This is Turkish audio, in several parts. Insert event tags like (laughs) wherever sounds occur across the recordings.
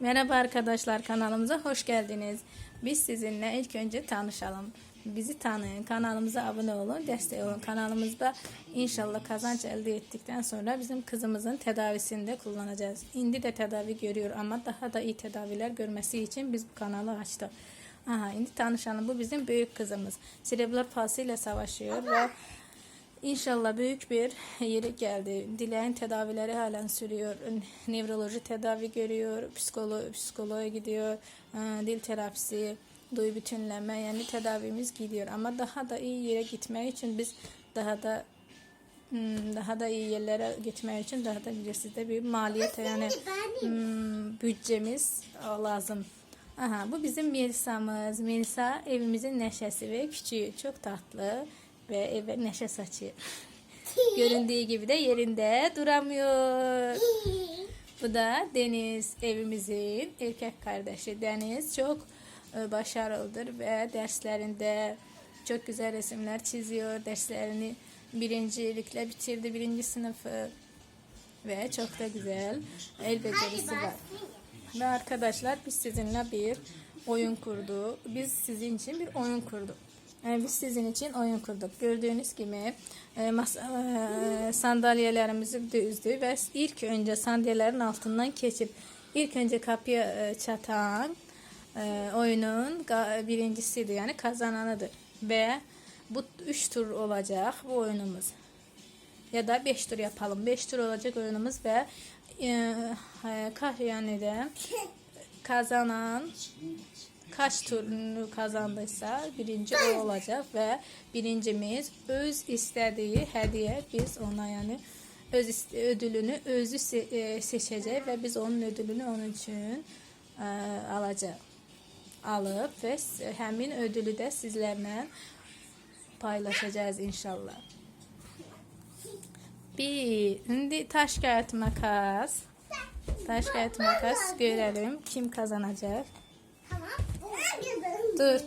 Merhaba arkadaşlar kanalımıza hoş geldiniz. Biz sizinle ilk önce tanışalım. Bizi tanıyın, kanalımıza abone olun, destek olun. Kanalımızda inşallah kazanç elde ettikten sonra bizim kızımızın tedavisinde kullanacağız. İndi de tedavi görüyor ama daha da iyi tedaviler görmesi için biz bu kanalı açtık. Aha, indi tanışalım. Bu bizim büyük kızımız. Serebral palsi ile savaşıyor ve İnşallah büyük bir yeri geldi. Dileğin tedavileri halen sürüyor. Nevroloji tedavi görüyor. Psikolo psikoloğa gidiyor. e, Dil terapisi, duyu bütünleme yani tedavimiz gidiyor. Ama daha da iyi yere gitmek için biz daha da hmm, daha da iyi yerlere gitmek için daha da bilirsiniz bir maliyet yani hmm, bütçemiz lazım. Aha, bu bizim Melisa'mız. Melisa evimizin neşesi ve küçüğü. Çok tatlı ve eve neşe saçıyor. Göründüğü gibi de yerinde duramıyor. Bu da Deniz evimizin erkek kardeşi. Deniz çok e, başarılıdır ve derslerinde çok güzel resimler çiziyor. Derslerini birincilikle bitirdi birinci sınıfı ve çok da güzel el becerisi var. Ve arkadaşlar biz sizinle bir oyun kurdu. Biz sizin için bir oyun kurduk. Yani biz sizin için oyun kurduk. Gördüğünüz gibi e, masa, e, sandalyelerimizi düzdü ve ilk önce sandalyelerin altından geçip ilk önce kapıya e, çatan oyunun birincisiydi yani kazananıdır. Ve bu üç tur olacak bu oyunumuz ya da 5 tur yapalım. 5 tur olacak oyunumuz ve e, yani de kazanan kaç turunu kazandıysa birinci o olacak ve birincimiz öz istediği hediye biz ona yani öz ödülünü özü se- e, seçecek ve biz onun ödülünü onun için e, ve s- həmin ödülü de sizlerle paylaşacağız inşallah. Bir. Şimdi taş kağıt makas. Taş kağıt makas görelim kim kazanacak. Dur.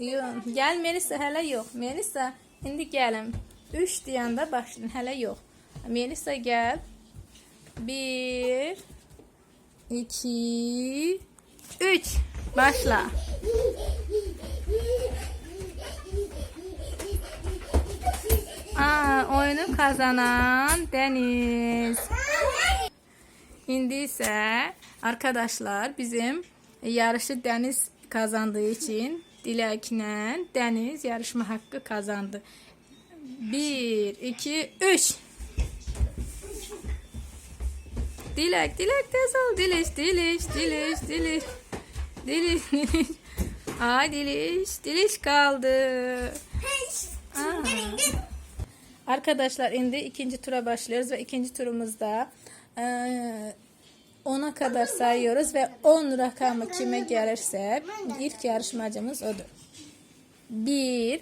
Yok. Gel Melisa hele yok. Melisa şimdi gelim. Üç diyende başlayın hele yok. Melisa gel. Bir. iki, Üç. Başla. Aa, oyunu kazanan Deniz. Şimdi ise arkadaşlar bizim yarışı Deniz kazandığı için Dilek'le Deniz yarışma hakkı kazandı. 1, 2, 3. Dilek, Dilek tez ol. Diliş, Diliş, Diliş, Diliş. Diliş, Diliş. Aa Diliş, Diliş kaldı. Aa. Arkadaşlar şimdi ikinci tura başlıyoruz ve ikinci turumuzda eee 10'a kadar sayıyoruz ve 10 rakamı kime gelirse ilk yarışmacımız odur. 1,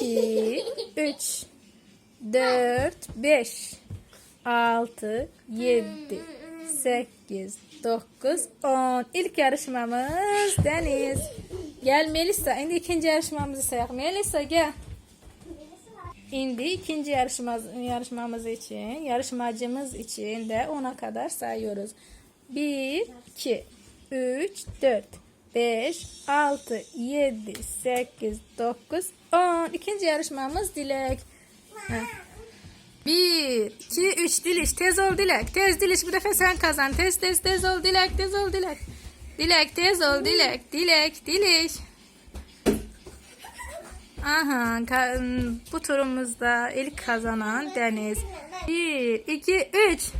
2, 3, 4, 5, 6, 7, 8, 9, 10. İlk yarışmamız Deniz. Gel Melisa. Şimdi ikinci yarışmamızı sayalım. Melisa gel. Şimdi ikinci yarışmamız, yarışmamız için, yarışmacımız için de 10'a kadar sayıyoruz. 1, 2, 3, 4, 5, 6, 7, 8, 9, 10. İkinci yarışmamız Dilek. 1, 2, 3 Diliş. Tez ol Dilek. Tez Diliş bu defa sen kazan. Tez tez tez ol Dilek. Tez ol Dilek. Dilek tez ol Dilek. Dilek Diliş. Aha, bu turumuzda ilk kazanan Deniz. 1, 2, 3.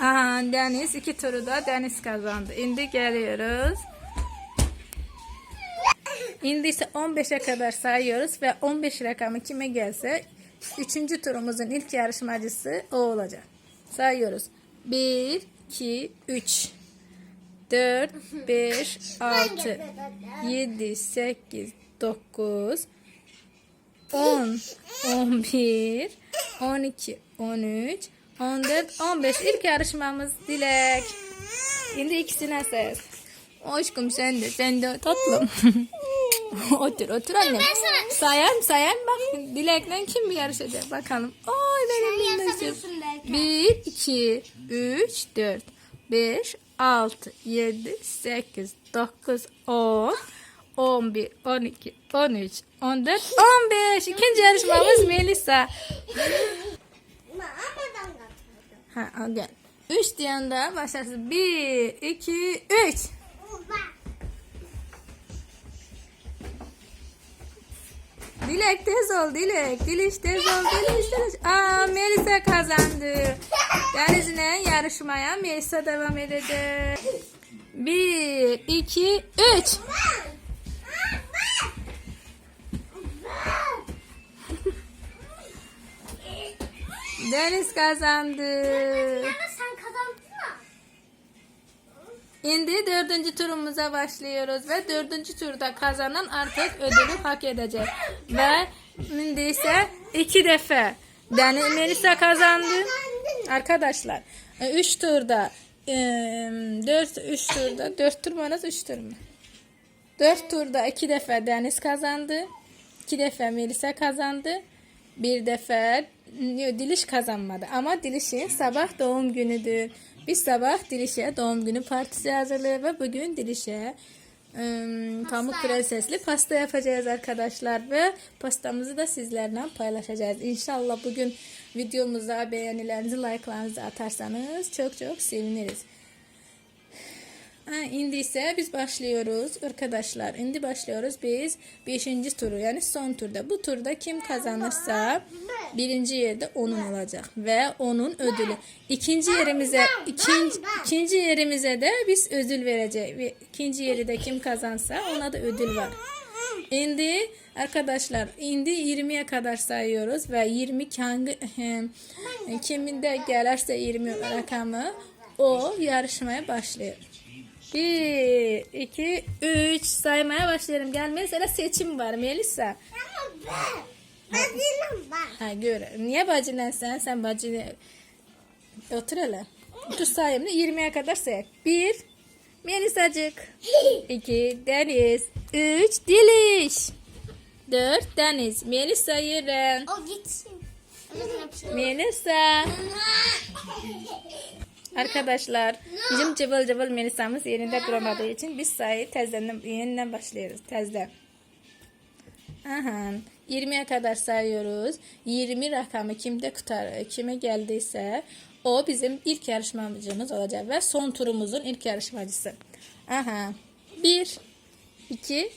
Aha, Deniz iki turu da Deniz kazandı. Şimdi geliyoruz. Şimdi ise 15'e kadar sayıyoruz ve 15 rakamı kime gelse 3. turumuzun ilk yarışmacısı o olacak. Sayıyoruz. 1, 2, 3, 4, 5, 6, 7, 8, 9, 10, 11, 12, 13, 14, 15. İlk yarışmamız Dilek. Şimdi ikisine ses. Aşkım sen de, sen de tatlım. (laughs) otur otur annem. ben sana- Sayan sayan bak Dilek'le kim yarışacak bakalım. Oy benim Sen minnoşum. yazabilirsin belki. 1, 2, 3, 4, 5, 6, 7, 8, 9, 10, 11, 12, 13, 14, 15. İkinci yarışmamız Melisa. Ha, gel. 3 diyen daha başlasın. 1, 2, 3. Dilek tez ol Dilek. Diliş tez ol Diliş ol. Aa Melisa kazandı. Deniz'le yarışmaya Melisa devam edecek. 1, 2, 3. Deniz kazandı. Şimdi dördüncü turumuza başlıyoruz ve dördüncü turda kazanan artık ödülü hak edecek. Ve şimdi ise iki defa Deniz Melisa kazandı. Arkadaşlar e, üç turda e, dört üç turda dört tur mu üç tur mu? Dört turda iki defa Deniz kazandı. iki defa Melisa kazandı. Bir defa yok, Diliş kazanmadı. Ama Diliş'in sabah doğum günüdür. Biz sabah Diliş'e doğum günü partisi hazırlıyor ve bugün Diliş'e ım, pamuk prensesli pasta yapacağız arkadaşlar ve pastamızı da sizlerle paylaşacağız. İnşallah bugün videomuza beğenilerinizi, like'larınızı atarsanız çok çok seviniriz. İndi ise biz başlıyoruz arkadaşlar. Indi başlıyoruz biz 5. turu yani son turda. Bu turda kim kazanırsa birinci yerde onun olacak ve onun ödülü. İkinci yerimize ikinci, ikinci yerimize de biz ödül vereceğiz. Ve ikinci yeri de kim kazansa ona da ödül var. Indi arkadaşlar indi 20'ye kadar sayıyoruz ve 20 hangi kiminde gelirse 20 rakamı o yarışmaya başlıyor. 1, 2, 3 saymaya başlayalım. Gel mesela seçim var Melisa. Ama ben. Ben değilim ben. Ha gör. Niye bacılan sen? Sen bacını otur hele. Dur sayayım da 20'ye kadar say. 1 Melisacık. (laughs) 2 Deniz. 3 Diliş. 4 Deniz. Melisa Yeren. O gitsin. Melisa. (laughs) Arkadaşlar bizim cıvıl cıvıl Melisa'mız yerinde duramadığı için biz sayı tezden yeniden başlıyoruz. Tezden. Aha. 20'ye kadar sayıyoruz. 20 rakamı kimde tutar, kime geldiyse o bizim ilk yarışmacımız olacak ve son turumuzun ilk yarışmacısı. Aha. 1 2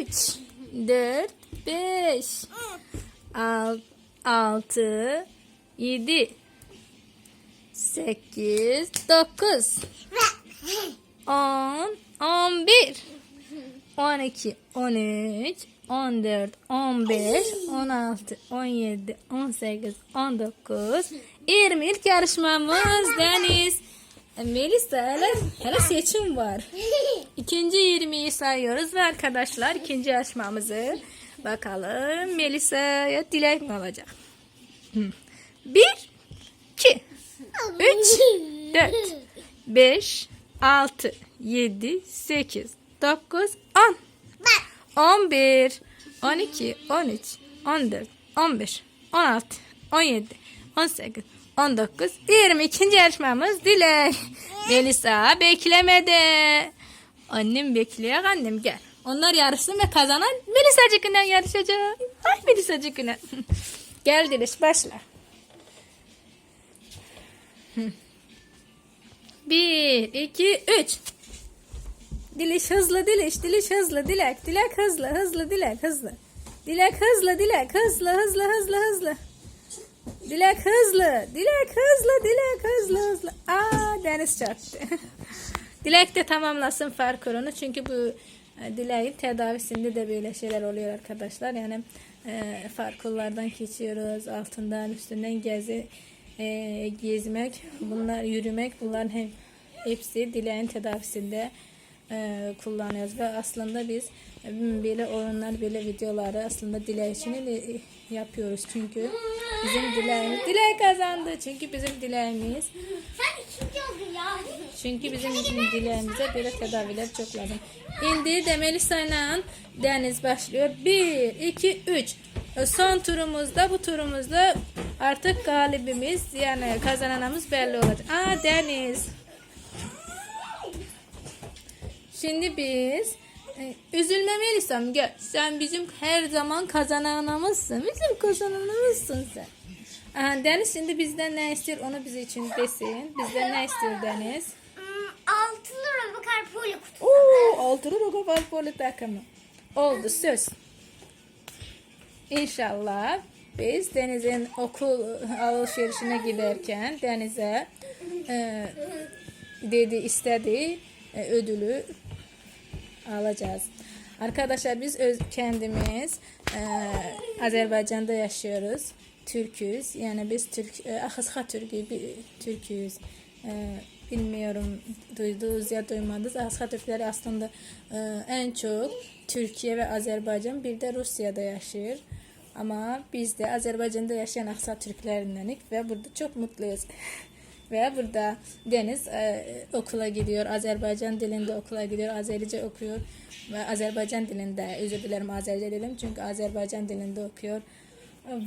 3 4 5 6 7 8 9 10 11 12 13 14 15 16 17 18 19 20 ilk yarışmamız Deniz. Melisa hele, hele seçim var. İkinci 20'yi sayıyoruz ve arkadaşlar ikinci yarışmamızı. Bakalım Melisa'ya dilek mi olacak? 1 2 3 4 5 6 7 8 9 10 11 12 13 14 15 16 17 18 19 20 ikinci yarışmamız Dilek. (laughs) Melisa beklemedi. Annem bekliyor annem gel. Onlar yarışsın ve kazanan Melisacık'ından yarışacak. Ay Melisacık'ından. (laughs) gel Dileş başla. (laughs) Bir, iki, üç. Diliş hızlı diliş, diliş hızlı, dilek, dilek hızlı, hızlı, dilek hızlı. Dilek hızlı, dilek hızlı, hızlı, hızlı, hızlı. Dilek hızlı, dilek hızlı, dilek hızlı, hızlı. Aa deniz çarptı. (laughs) dilek de tamamlasın farkını çünkü bu e, dileğin tedavisinde de böyle şeyler oluyor arkadaşlar. Yani e, farkullardan geçiyoruz, altından, üstünden gezi, e, gezmek, bunlar yürümek, bunların hep, hepsi dileğin tedavisinde e, kullanıyoruz ve aslında biz e, böyle oyunlar, böyle videoları aslında dilek için yapıyoruz çünkü bizim dileğimiz dilek kazandı çünkü bizim dileğimiz. Çünkü bizim dileğimize göre tedaviler çok lazım. İndi demeli sayılan Deniz başlıyor. 1, 2, 3. Son turumuzda bu turumuzda artık galibimiz yani kazananımız belli olacak. Aa Deniz. Şimdi biz e, üzülmemelisin. Gel. Sen bizim her zaman kazananımızsın. Bizim kazananımızsın sen. Aha, Deniz şimdi bizden ne istiyor onu bize için desin. Bizden ne istiyor Deniz? Hmm, Altılı robokar poli kutusu. Oo, altılı roka futbolu takımı. Oldu söz. İnşallah biz Deniz'in okul alışverişine giderken Deniz'e e, dedi istediği e, ödülü alacağız. Arkadaşlar biz öz, kendimiz e, Azerbaycan'da yaşıyoruz. Türküz. Yani biz Türk, e, Ahıska Türkü, bir Türküz. E, bilmiyorum duydunuz ya duymadınız. Ahıska Türkleri aslında e, en çok Türkiye ve Azerbaycan bir de Rusya'da yaşıyor. Ama biz de Azerbaycan'da yaşayan Ahsa Türklerindenik ve burada çok mutluyuz. (laughs) Ve burada Deniz e, okula gidiyor. Azerbaycan dilinde okula gidiyor. Azerice okuyor. Ve Azerbaycan dilinde, özür dilerim Azerice dedim. Çünkü Azerbaycan dilinde okuyor.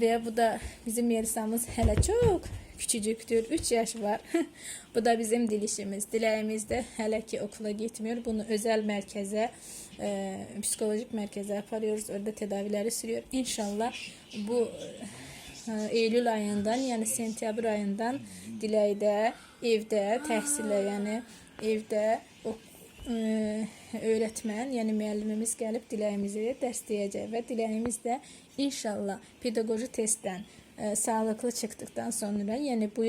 Ve bu da bizim Yelisamız hele çok küçücüktür. 3 yaş var. (laughs) bu da bizim dilişimiz. Dileğimiz de hele ki okula gitmiyor. Bunu özel merkeze, e, psikolojik merkeze yapıyoruz. Orada tedavileri sürüyor. İnşallah bu e, Eylül ayından, yəni sentyabr ayından Diləkdə evdə təhsilə, yəni evdə o e, öyrətmən, yəni müəllimimiz gəlib diləyimizi dəstəkləyəcək və diləyimiz də inşallah pedaqoji testdən e, sağlıqlı çıxdıqdan sonra, yəni bu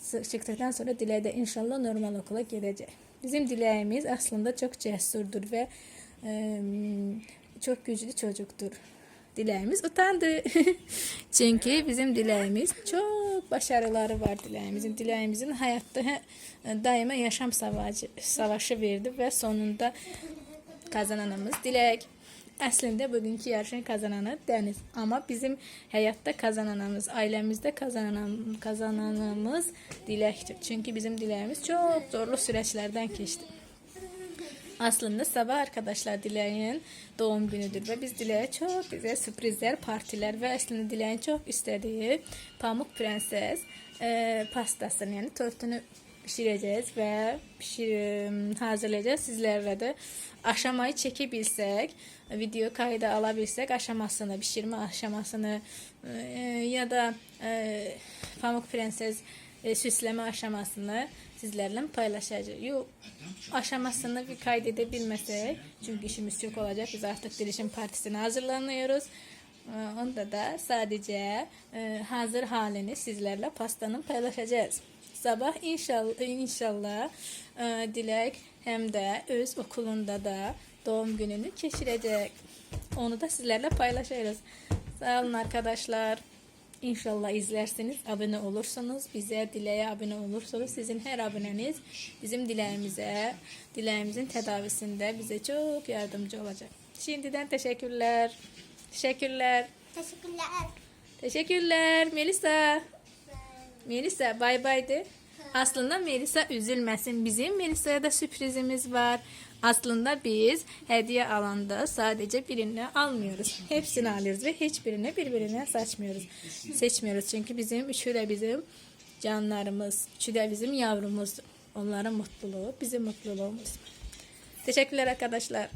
s- çıxdıqdan sonra Diləkdə inşallah normal okula gedəcək. Bizim diləyimiz əslində çox cəsurdur və e, çox güclü çocukdur. Dileğimiz utandı. (laughs) Çünkü bizim dileğimiz çok başarıları var. Dileğimizin hayatta he- daima yaşam savaşı, savaşı verdi ve sonunda kazananımız Dilek. Əslində bugünkü yarışın kazananı Dəniz. Amma bizim həyatda kazananımız, ailəmizdə kazanan kazananımız Diləkdir. Çünki bizim Diləyimiz çox zorlu süreçlərdən keçdi. Aslında sabah arkadaşlar Dileğin doğum günüdür ve biz Dileğe çok güzel sürprizler, partiler ve aslında Dileğin çok istediği Pamuk Prenses e, pastasını yani tortunu pişireceğiz ve pişir, hazırlayacağız. Sizlerle de aşamayı çekebilsek, video kayda alabilsek aşamasını, pişirme aşamasını e, ya da e, Pamuk Prenses e, süsleme aşamasını sizlerle paylaşacağız. Yo, aşamasını bir kaydedebilmesek, çünkü işimiz çok olacak. Biz artık Dirişim Partisi'ne hazırlanıyoruz. E, Onda da sadece e, hazır halini sizlerle pastanın paylaşacağız. Sabah inşallah, inşallah e, Dilek hem de öz okulunda da doğum gününü geçirecek. Onu da sizlerle paylaşırız. Sağ olun arkadaşlar. İnşallah izlersiniz, abone olursanız, bize dileğe abone olursanız sizin her aboneniz bizim dileğimize, dileğimizin tedavisinde bize çok yardımcı olacak. Şimdiden teşekkürler. Teşekkürler. Teşekkürler. Teşekkürler Melisa. Melisa bay bay de. Aslında Melisa üzülmesin. Bizim Melisa'ya da sürprizimiz var. Aslında biz hediye alanda sadece birini almıyoruz. Hepsini alıyoruz ve hiçbirini birbirine saçmıyoruz. Seçmiyoruz çünkü bizim üçü de bizim canlarımız. Üçü de bizim yavrumuz. Onların mutluluğu bizim mutluluğumuz. Teşekkürler arkadaşlar.